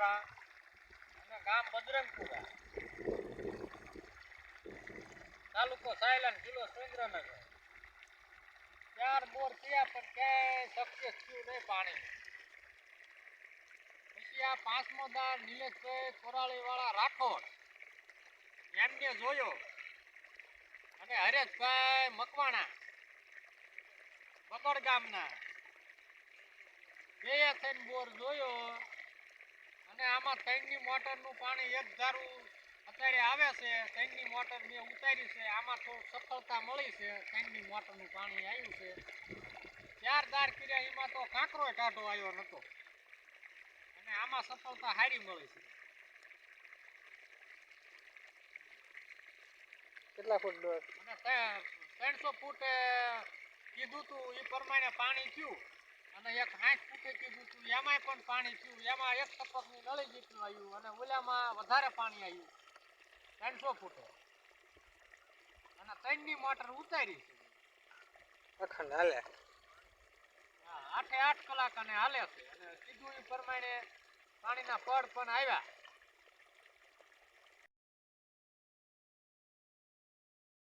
ધારા અને ગામ બજરંગપુરા. તાલુકો સાયલન કિલ્લો સુરેન્દ્રનગર. ચાર બોર થયા પણ ક્યાંય સક્સેસ થયું નહીં પાણી પછી આ પાંચમો દાર નિલેશભાઈ કોરાળીવાળા રાઠોડ. એમને જોયો. અને હરેશભાઈ મકવાણા. બગડ ગામના. બે થઈને બોર જોયો. આમાં ત્રણની મોટરનું પાણી એક ધારું અત્યારે આવે છે ત્રણની મોટર મેં ઉતારી છે આમાં થોડું સફળતા મળી છે ત્રણની મોટરનું પાણી આવ્યું છે. ચાર દાર કર્યા એમાં તો કાંકરો ટાઢો આવ્યો નહોતો અને આમાં સફળતા સારી મળી છે. કેટલા ફૂટ અને ત્રણસો ફૂટ કીધું તું એ પ્રમાણે પાણી થયું. અને એક હાથ ફૂટે કીધું તું એમાંય પણ પાણી થયું એમાં એક ટપકની નળી જેટલું આવ્યું અને ઓલામાં વધારે પાણી આવ્યું. ત્રણસો ફૂટે. અને ત્રણની મોટર ઉતારી છે. અખંડ હાલે. આઠે આઠ કલાક અને હાલે છે. અને કીધું એ પ્રમાણે પાણીના પડ પણ આવ્યા.